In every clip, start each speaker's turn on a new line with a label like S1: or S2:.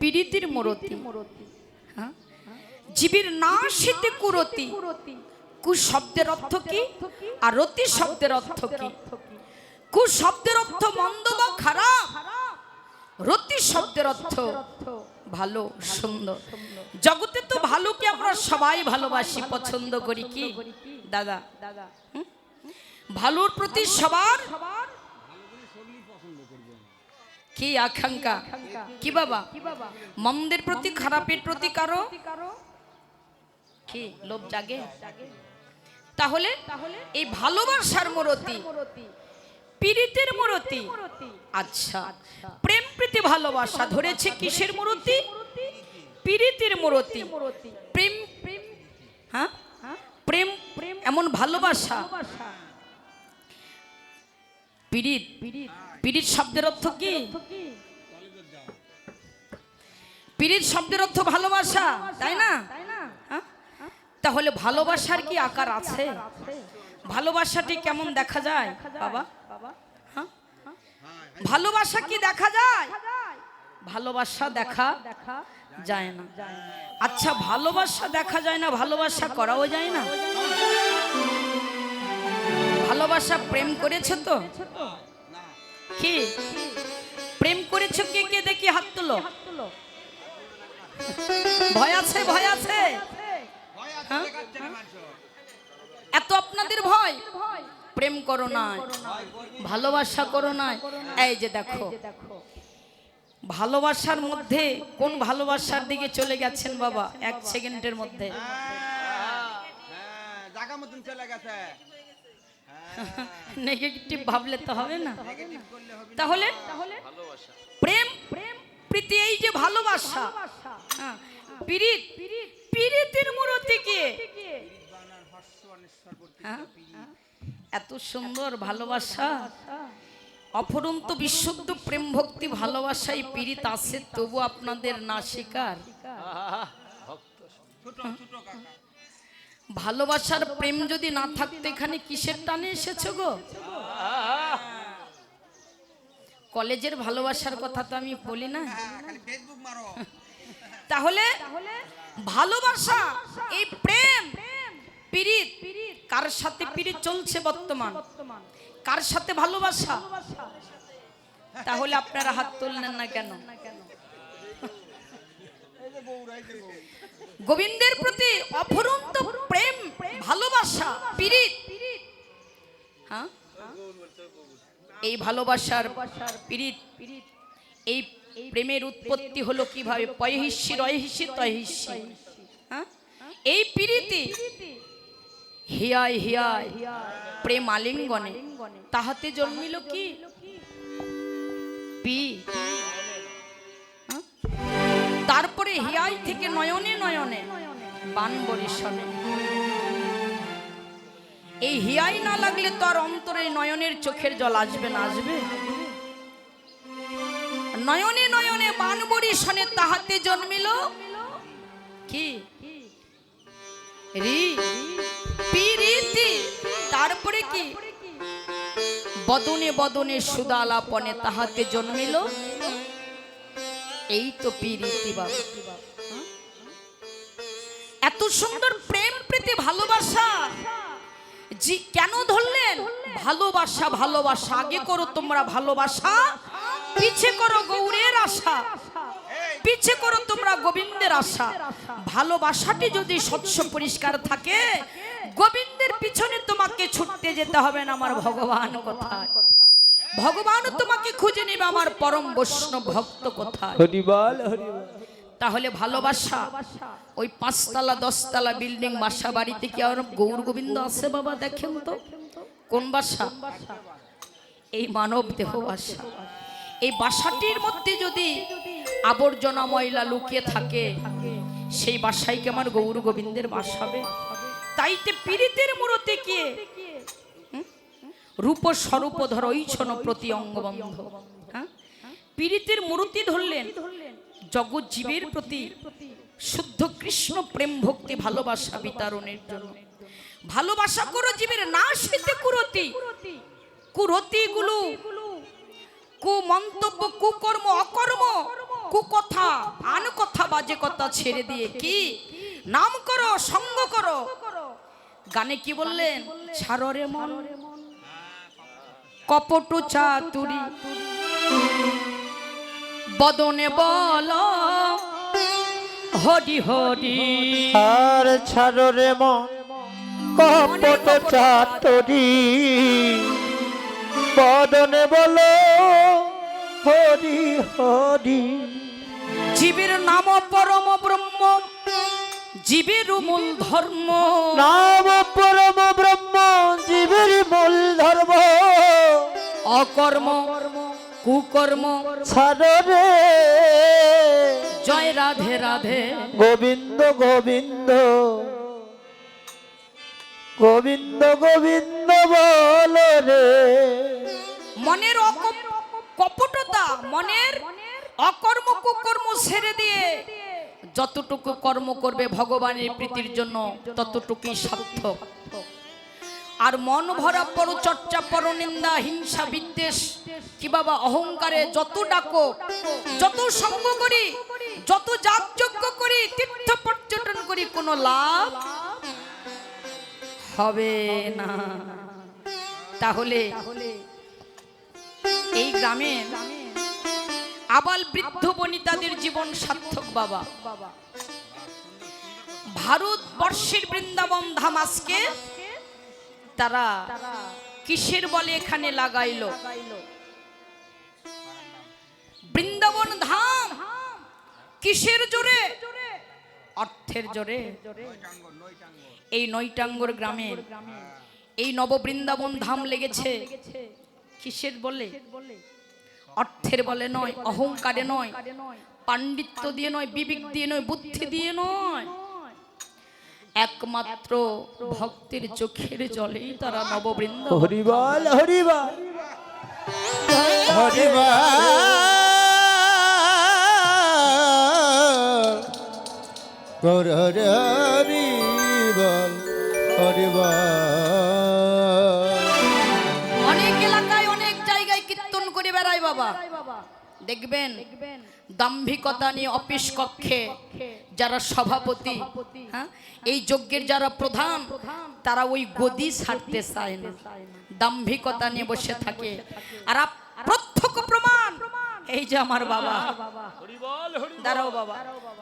S1: পীড়িতির মরতি। হ্যাঁ? জীবের না শীতে কুরতি। কু শব্দের অর্থ কি? আর রতি শব্দের অর্থ কি? কু? শব্দের অর্থ মন্দ বা খারাপ? রতি শব্দের অর্থ? ভালো সুন্দর। জগতে তো ভালোকে আমরা সবাই ভালোবাসি পছন্দ করি কি? দাদা। দাদা। ভালোর প্রতি সবার কি আকাঙ্ক্ষা? কি বাবা? মন্দের প্রতি, খারাপের প্রতি কারও? কি, লোভ জাগে? তাহলে এই ভালোবাসার মরতি, পীড়িতের মরতি। আচ্ছা প্রেম প্রীতি ভালোবাসা ধরেছে কিসের মরতি? পীড়িতের মূরতি। প্রেম হ্যাঁ? প্রেম প্রেম এমন ভালোবাসা পীড়িত। পীড়িত শব্দের অর্থ কি? পীড়িত শব্দের অর্থ ভালোবাসা, তাই না? হ্যাঁ? তাহলে ভালোবাসার কি আকার আছে? ভালোবাসাটি কেমন দেখা যায়, বাবা? হ্যাঁ? ভালোবাসা কি দেখা যায়? ভালোবাসা দেখা যায় না। আচ্ছা ভালোবাসা দেখা যায় না, ভালোবাসা করাও যায় না? ভালোবাসা প্রেম করেছে তো? কি? প্রেম করেছ কে কে দেখি হাত তুলো। ভয় আছে ভয় আছে। হ্যাঁ? এত আপনাদের ভয়? প্রেম করো না ভালোবাসা করো না এই যে দেখো ভালোবাসার মধ্যে কোন ভালোবাসার দিকে চলে গেছেন বাবা? এক সেকেন্ডের মধ্যে।
S2: হ্যাঁ, জাগা মতন চলে গেছে।
S1: নেগেটিভ ভাবলে তো হবে না। তাহলে? প্রেম প্রেম প্রীতি এই যে ভালোবাসা। হ্যাঁ, পীড়িত। পীড়িতের মূরতি কে? হ্যাঁ? এত সুন্দর ভালোবাসা। অফরন্ত বিশুদ্ধ প্রেম ভক্তি ভালোবাসায় পীড়িত আছে তবু আপনাদের না স্বীকার?
S2: ছোট ছোট কাকা।
S1: ভালোবাসার প্রেম যদি না থাকতো এখানে কিসের টানে এসেছ গো? কলেজের ভালোবাসার কথা তো আমি বলি না। তাহলে ভালোবাসা, এই প্রেম পীড়িত, কার সাথে পীড়িত চলছে বর্তমান? কার সাথে ভালোবাসা? তাহলে আপনারা হাত তুললেন না কেন
S2: এই যে বউ রাইতে বউ
S1: গোবিন্দের প্রতি অফুরন্ত প্রেম, ভালোবাসা, পীড়িত। হ্যাঁ? এই ভালোবাসার পীড়িত, এই প্রেমের উৎপত্তি হলো কীভাবে? পয়হিষ্যি, রয়হিষ্যি, তয়হিষ্যি। হ্যাঁ? এই পীড়িতি হিয়ায় প্রেম আলিঙ্গনে। তাহাতে জন্মিল কি? পি? তারপরে হিয়াই থেকে নয়নে নয়নে বান বরিশনে এই হিয়াই না লাগলে তো আর অন্তরে নয়নের চোখের জল আসবে না, আসবে? নয়নে নয়নে বান বরিশনে তাহাতে জন্মিল কি? রি, পিরিতি, তারপরে কি? বদনে বদনে সুদালাপনে তাহাতে জন্মিল এই তো পিরিতি বাবা। এত সুন্দর প্রেম, প্রীতি, ভালোবাসা। জি, কেন ধরলেন? ভালোবাসা ভালোবাসা। আগে করো তোমরা ভালোবাসা। পিছে করো গৌরের আশা। পিছে করো তোমরা গোবিন্দের আশা। ভালোবাসাটি যদি স্বচ্ছ, পরিষ্কার থাকে, গোবিন্দের পিছনে তোমাকে ছুটতে যেতে হবে না, আমার ভগবান কোথায়? ভগবান তোমাকে খুঁজে নেবে আমার পরম বৈষ্ণব ভক্ত কোথায়?
S3: হরিবল হরিবল
S1: তাহলে ভালোবাসা ওই পাঁচতলা দশতলা বিল্ডিং বাসা বাড়িতে কি আর গৌর গোবিন্দ আছে বাবা দেখেন তো? কোন বাসা? এই মানব দেহ বাসা। এই বাসাটির মধ্যে যদি আবর্জনা ময়লা লুকিয়ে থাকে সেই বাসায় কি আমার গৌর গোবিন্দের বাস হবে? তাইতে পীড়িতের মূরতে কে রূপ স্বরূপ ধর, ঐছন প্রতি অঙ্গবন্ধ। হ্যাঁ? পীড়িতের মূর্তি ধরলেন জগৎ জীবের প্রতি শুদ্ধ কৃষ্ণ প্রেম ভক্তি ভালোবাসা বিতরণের জন্য। ভালোবাসা করো জীবের না শীতে কুরতি। কুরতি গুলো কুমন্তব্য, কুকর্ম, অকর্ম, কুকথা আন কথা বাজে কথা ছেড়ে দিয়ে কি? নাম করো, সঙ্গ করো। গানে কি বললেন? ছাড়ো রে মন। কপট চাতুরি বদনে বল হরি হরি।
S3: আর ছাড়ো রে মন কপট চাতরি বদনে বলো হরি হরি।
S1: জীবের নাম পরম ব্রহ্ম জীবের মূল ধর্ম।
S3: নাম পরম ব্রহ্ম জীবের মূল ধর্ম।
S1: অকর্ম কুকর্ম
S3: ছাড়ো
S1: জয় রাধে রাধে।
S3: গোবিন্দ গোবিন্দ। গোবিন্দ গোবিন্দ বল রে।
S1: মনের কপটতা মনের অকর্ম কুকর্ম ছেড়ে দিয়ে যতটুকু কর্ম করবে ভগবানের প্রীতির জন্য ততটুকুই সার্থক। আর মন ভরা পরচর্চা পরনিন্দা হিংসা, বিদ্বেষ। কি বাবা, অহংকারে যত ডাকো, যত সঙ্গ করি, যত যাগযজ্ঞ করি, তীর্থ পর্যটন করি, কোনো লাভ হবে না। তাহলে এই গ্রামে আবাল বৃদ্ধ বনিতাদের জীবন সার্থক বাবা। ভারতবর্ষের বৃন্দাবন ধাম আজকে তারা কিসের বলে এখানে লাগাইল? বৃন্দাবন ধাম কিসের জোরে? অর্থের জোরে। এই নৈটাঙ্গর গ্রামে এই নববৃন্দাবন ধাম লেগেছে। কিসের বলে? অর্থের বলে নয়, অহংকারে নয়, পাণ্ডিত্য দিয়ে নয়, বিবেক দিয়ে নয়, বুদ্ধি দিয়ে নয়। একমাত্র ভক্তের চোখের জলেই তারা নববৃন্দ
S3: হরিবল হরিবল হরিবল গৌর হরি হরিবল হরিবল
S1: অনেক এলাকায় অনেক জায়গায় কীর্তন করে বেড়ায় বাবা। দেখবেন দেখবেন। দাম্ভিকতা নিয়ে অফিস কক্ষে যারা সভাপতি হ্যাঁ এই যজ্ঞের যারা প্রধান তারা ওই গদি ছাড়তে চায় না। দাম্ভিকতা নিয়ে বসে থাকে। আর প্রত্যক্ষ প্রমাণ। এই যে আমার বাবা। দাঁড়াও বাবা।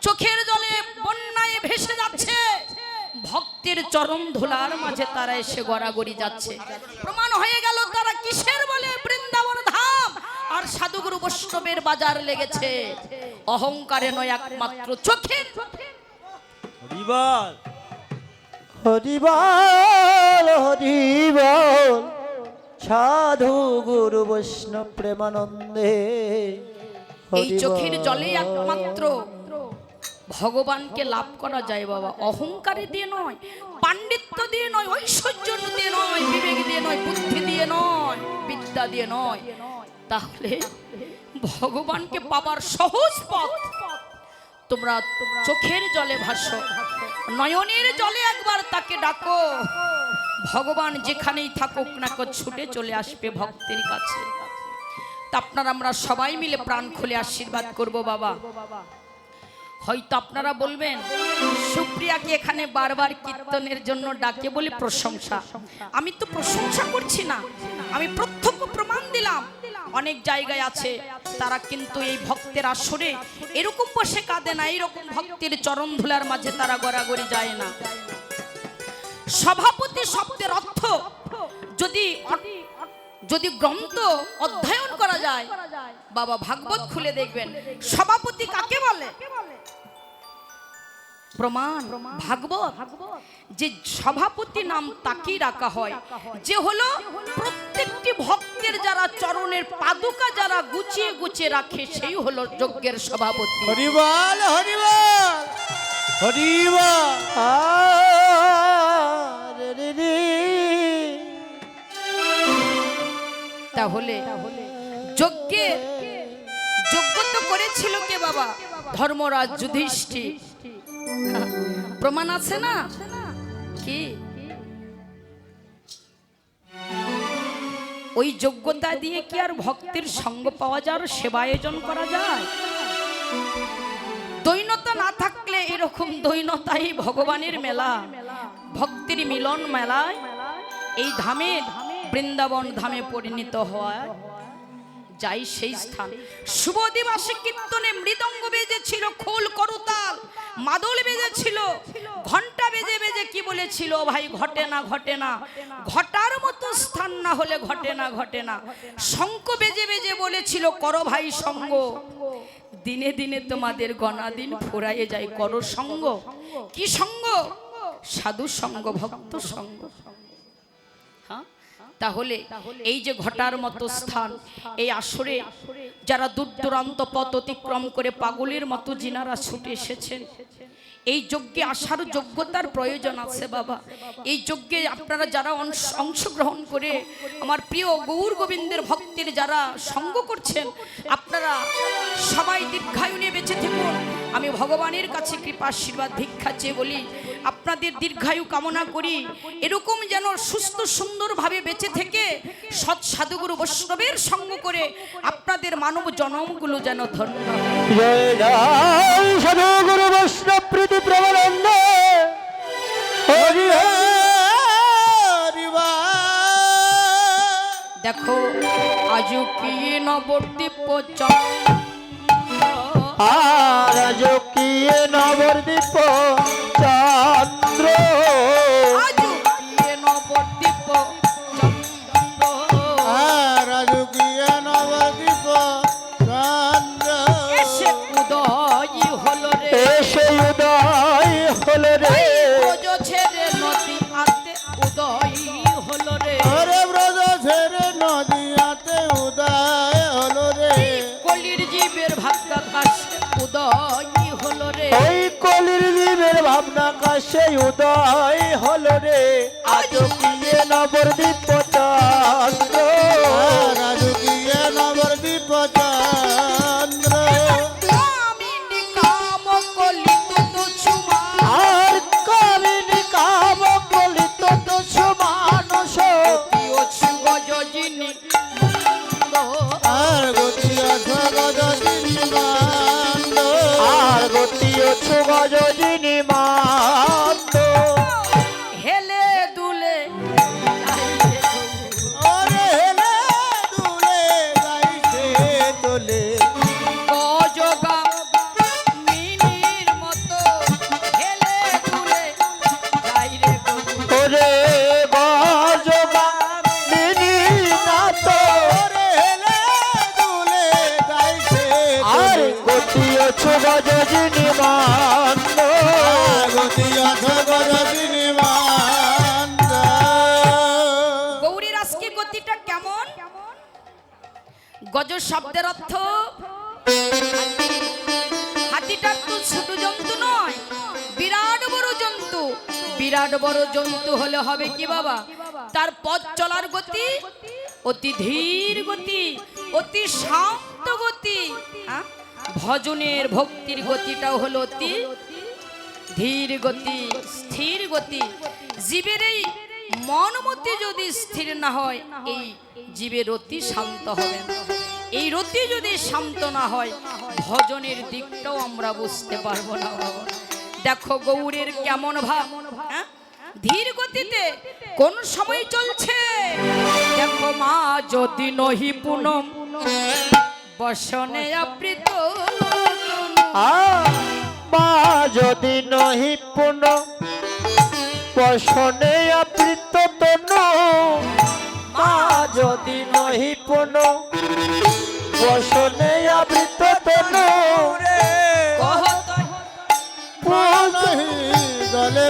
S1: চোখের জলে বন্যায় ভেসে যাচ্ছে। ভক্তের চরম ধুলার মাঝে তারা এসে গড়াগড়ি যাচ্ছে। প্রমাণ হয়ে গেল তারা কিসের বলে বৃন্দাবন আর সাধুগুরু বৈষ্ণবের বাজার লেগেছে। অহংকারে নয় একমাত্র চোখের
S3: হরিবল। হরিবল হরিবল সাধু গুরু বৈষ্ণব প্রেমানন্দে।
S1: এই চোখের জলে একমাত্র ভগবানকে লাভ করা যায় বাবা। অহংকারে দিয়ে নয় পাণ্ডিত্য দিয়ে নয় ঐশ্বর্য দিয়ে নয় বিবেক দিয়ে নয় বুদ্ধি দিয়ে নয় বিদ্যা দিয়ে নয় তাহলে ভগবানকে পাবার সহজ পথ। তোমরা চোখের জলে ভাসো, নয়নের জলে একবার তাকে ডাকো। ভগবান যেখানেই থাকুক না ছুটে চলে আসবে ভক্তের কাছে। তা আপনারা আমরা সবাই মিলে প্রাণ খুলে আশীর্বাদ করব বাবা। হয়তো আপনারা বলবেন সুপ্রিয়াকে এখানে বারবার কীর্তনের জন্য ডাকে বলে প্রশংসা? আমি তো প্রশংসা করছি না, আমি প্রত্যক্ষ প্রমাণ দিলাম। অনেক জায়গায় আছে, তারা কিন্তু এই ভক্তের আসরে এরকম বসে কাঁদে না এরকম ভক্তের চরণ ধুলার মাঝে তারা গড়াগড়ি যায় না। সভাপতি শব্দের অর্থ, যদি যদি গ্রন্থ অধ্যয়ন করা যায়, বাবা ভাগবত খুলে দেখবেন। সভাপতি কাকে বলে? প্রমাণ ভাগবত যে সভাপতি নাম তাকেই রাখা হয় যে হলো প্রত্যেকটি ভক্তের যারা চরণের পাদুকা যারা গুছিয়ে গুছিয়ে রাখে সেই হলো যজ্ঞের সভাপতি।
S3: হরিবল হরিবল হরিবল।
S1: তাহলে যজ্ঞের যজ্ঞ তো করেছিল কে বাবা? ধর্মরাজ যুধিষ্ঠির। প্রমাণ আছে না? কি? ওই যোগ্যতা দিয়ে কি আর ভক্তের সঙ্গ পাওয়া যায় আর সেবা আয়োজন করা যায়? দৈনতা না থাকলে এরকম দৈনতাই ভগবানের মেলা। ভক্তির মিলন মেলায় এই ধামে বৃন্দাবন ধামে পরিণত হয়। যাই সেই স্থান। শুভ দিবসে কীর্তনে মৃদঙ্গ বেজেছিল খোল করতাল, মাদল বেজেছিল ঘণ্টা বেজে বেজে কি বলেছিল, ভাই, ঘটে না ঘটে না, ঘটার মতো স্থান না হলে ঘটে না ঘটে না। শঙ্খ বেজে বেজে বলেছিল, কর ভাই সঙ্গ, দিনে দিনে তোমাদের গণাদিন ফুরাইয়ে যায় করো সঙ্গ। কি সঙ্গ? সাধু সঙ্গ, ভক্ত সঙ্গ। হ্যাঁ? তাহলে এই যে ঘটার মতো স্থান এই আসরে যারা দূর দূরান্ত পথ অতিক্রম করে পাগলের মতো জিনারা ছুটে এসেছেন। এই যজ্ঞে আসার যোগ্যতার প্রয়োজন আছে বাবা। এই যজ্ঞে আপনারা যারা অংশগ্রহণ করে আমার প্রিয় গৌর গোবিন্দের ভক্তের যারা সঙ্গ করছেন আপনারা সবাই দীর্ঘায়ু নিয়ে বেঁচে থাকুন। আমি ভগবানের কাছে কৃপা আশীর্বাদ ভিক্ষা চেয়ে বলি আপনাদের দীর্ঘায়ু কামনা করি। এরকম যেন সুস্থ সুন্দরভাবে বেঁচে থেকে সৎ সাধুগুরু বৈষ্ণবের সঙ্গ করে আপনাদের মানব জনমগুলো যেন ধন্য
S3: বৈষ্ণব প্রীতি প্রবলন্দ।
S1: দেখো আজও কি নবদ্বীপ চন্দ্র
S3: আর কাশে উদয় হল রে। আজকিয়ে নবদ্বীপ চন্দ্র
S1: শব্দের অর্থ? হাতিটা তো ছোট জন্তু নয়, বিরাট বড় জন্তু। বিরাট বড় জন্তু হলে হবে কি বাবা? তার পথ চলার গতি অতি ধীর গতি, অতি শান্ত গতি। হ্যাঁ? ভজনের ভক্তির গতিটাও হলো অতি ধীর গতি, স্থির গতি। জীবের এই মনমতি যদি স্থির না হয়, এই জীবের অতি শান্ত হবে না। এই রতি যদি শান্ত না হয়, ভজনের দিকটাও আমরা বুঝতে পারব না। দেখো গৌরের কেমন ভাব হ্যাঁ? ধীর গতিতে কোন সময় চলছে দেখো মা যদি নহি পুনম, বসনে আবৃত
S3: মা যদি নহি পুনম, বসনে আবৃত তনু মা যদি নহি পুন পশনে আবৃত তনু।
S1: কহত
S3: পুনহি গলে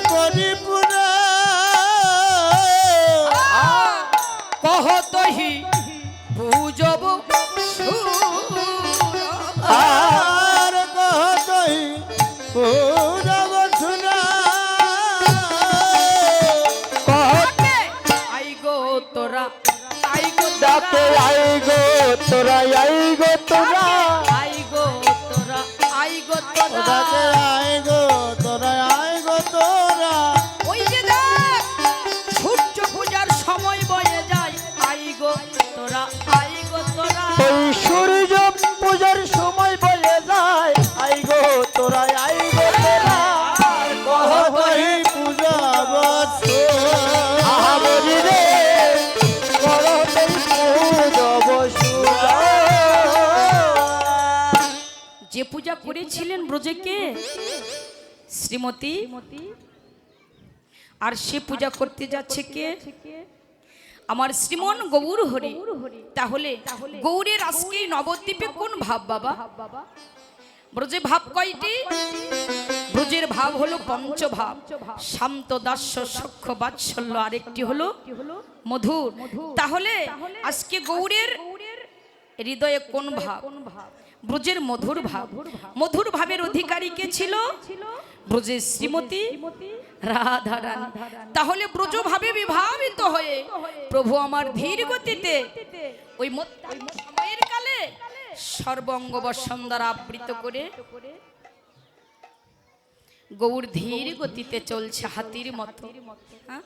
S1: তোরা পূজা করেছিলেন ব্রজেকে? শ্রীমতী? আর সে পূজা করতে যাচ্ছে কে? আমার শ্রীমন গৌর হরি। তাহলে গৌরের আজকে নবদ্বীপে কোন ভাব বাবা? ব্রজে ভাব কয়টি? ব্রজের ভাব হলো পঞ্চভাব। শান্ত দাস্য সক্ষ বাৎসল্য আরেকটি হলো মধুর। তাহলে আজকে গৌরের হৃদয়ে কোন ভাব? কোন ভাব? ব্রজের মধুর ভাব। মধুর ভাবের অধিকারী কে ছিল? ব্রজের শ্রীমতী রাধা রানী তাহলে ব্রজ ভাবে বিভাবিত হয়ে প্রভু আমার ধীর গতিতে ওই সময়ের কালে সর্বঙ্গ বসন দ্বারা আবৃত করে গৌর ধীর গতিতে চলছে হাতির মতো। হ্যাঁ?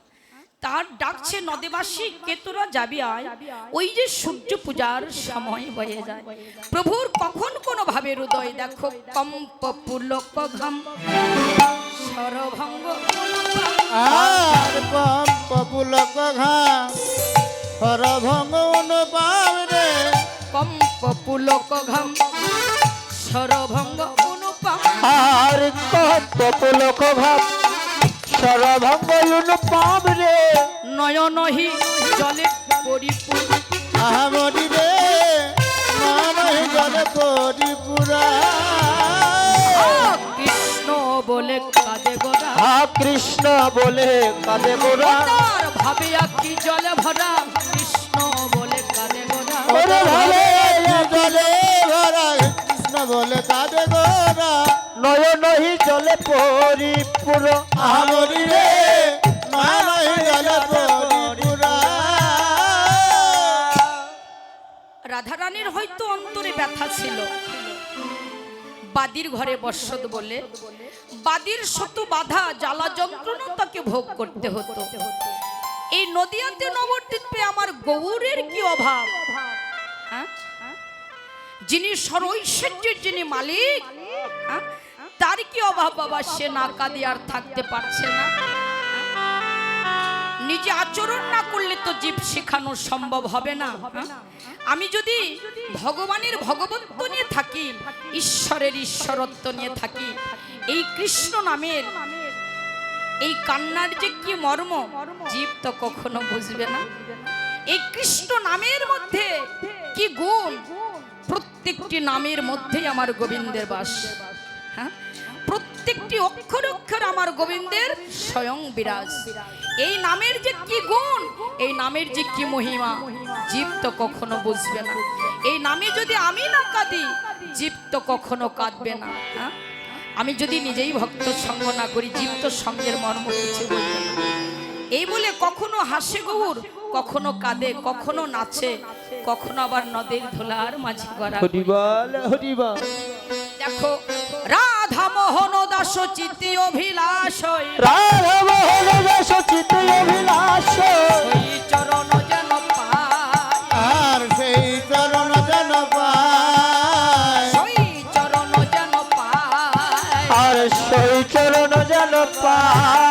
S1: তার ডাকছে নদেবাসী কে তোরা যাবি আয় ওই যে সূর্য পূজার সময় হয়ে যায়। প্রভুর কখন কোন ভাবে হৃদয় দেখো কম্প পুলক ঘাম সরভঙ্গ।
S3: আর পম্প পুলক ঘাম হরভঙ্গ অনুপাম রে
S1: কম্প পুলক ঘাম সরভঙ্গ অনুপম।
S4: আর কত পুলক ভাব সরভঙ্গ অনুপম রে।
S1: নয়নহি জলে পরিপূর্ণ।
S3: আহামরি রে নয় জল পরিপুরা
S1: কৃষ্ণ বলে কাঁদে গোরা।
S4: হা কৃষ্ণ বলে কাঁদে গোরা।
S1: ভাবে কি জলে ভরা। কৃষ্ণ বলে কাঁদে গোরা।
S4: ওরে ভালে
S3: জলে ভরা। কৃষ্ণ বলে কাঁদে গোরা।
S4: নয়নহি জলে পরিপুর
S3: রে নয় জল পরিপুরা
S1: রাধারানীর হয়তো অন্তরে ব্যথা ছিল। বাদির ঘরে বসত বলে বাদির শত বাধা জ্বালা যন্ত্রণা তাকে ভোগ করতে হতো। এই নদিয়াতে নবদ্বীপে আমার গৌরের কি অভাব? হ্যাঁ? যিনি সরৈশ্বর্যের যিনি মালিক হ্যাঁ? তার কি অভাব বাবা? সে না কাঁদি আর থাকতে পারছে না। নিজে আচরণ না করলে তো জীব শেখানো সম্ভব হবে না হ্যাঁ? আমি যদি ভগবানের ভগবত্ব নিয়ে থাকি, ঈশ্বরের ঈশ্বরত্ব নিয়ে থাকি, এই কৃষ্ণ নামের এই কান্নার যে কি মর্ম, জীব তো কখনো বুঝবে না। এই কৃষ্ণ নামের মধ্যে কি গুণ? প্রত্যেকটি নামের মধ্যেই আমার গোবিন্দের বাস। প্রত্যেকটি অক্ষর অক্ষর আমার গোবিন্দের স্বয়ং বিরাজ। এই নামের যে কি গুণ এই নামের যে কি মহিমা জীব তো কখনো বুঝবে না। এই নামে যদি আমি না কাঁদি জীব তো কখনো কাঁদবে না। হ্যাঁ? আমি যদি নিজেই ভক্ত সঙ্গ না করি জীব তো সঙ্গের মর্ম কিছু বলবে না। এই বলে কখনো হাসে গৌর কখনো কাঁদে কখনো নাচে কখনো আবার নদের ধুলার মাঝে
S4: হরিবল।
S1: দেখো রাধা মোহন দাস চিত্তি অভিলাষ
S4: রাধা মোহন দাস চিতি অভিলাষ
S1: চরণ যেন
S3: আর সেই চরণ যেন সেই
S1: ওই চরণ যেন
S4: আর সেই চরণ যেন পায়।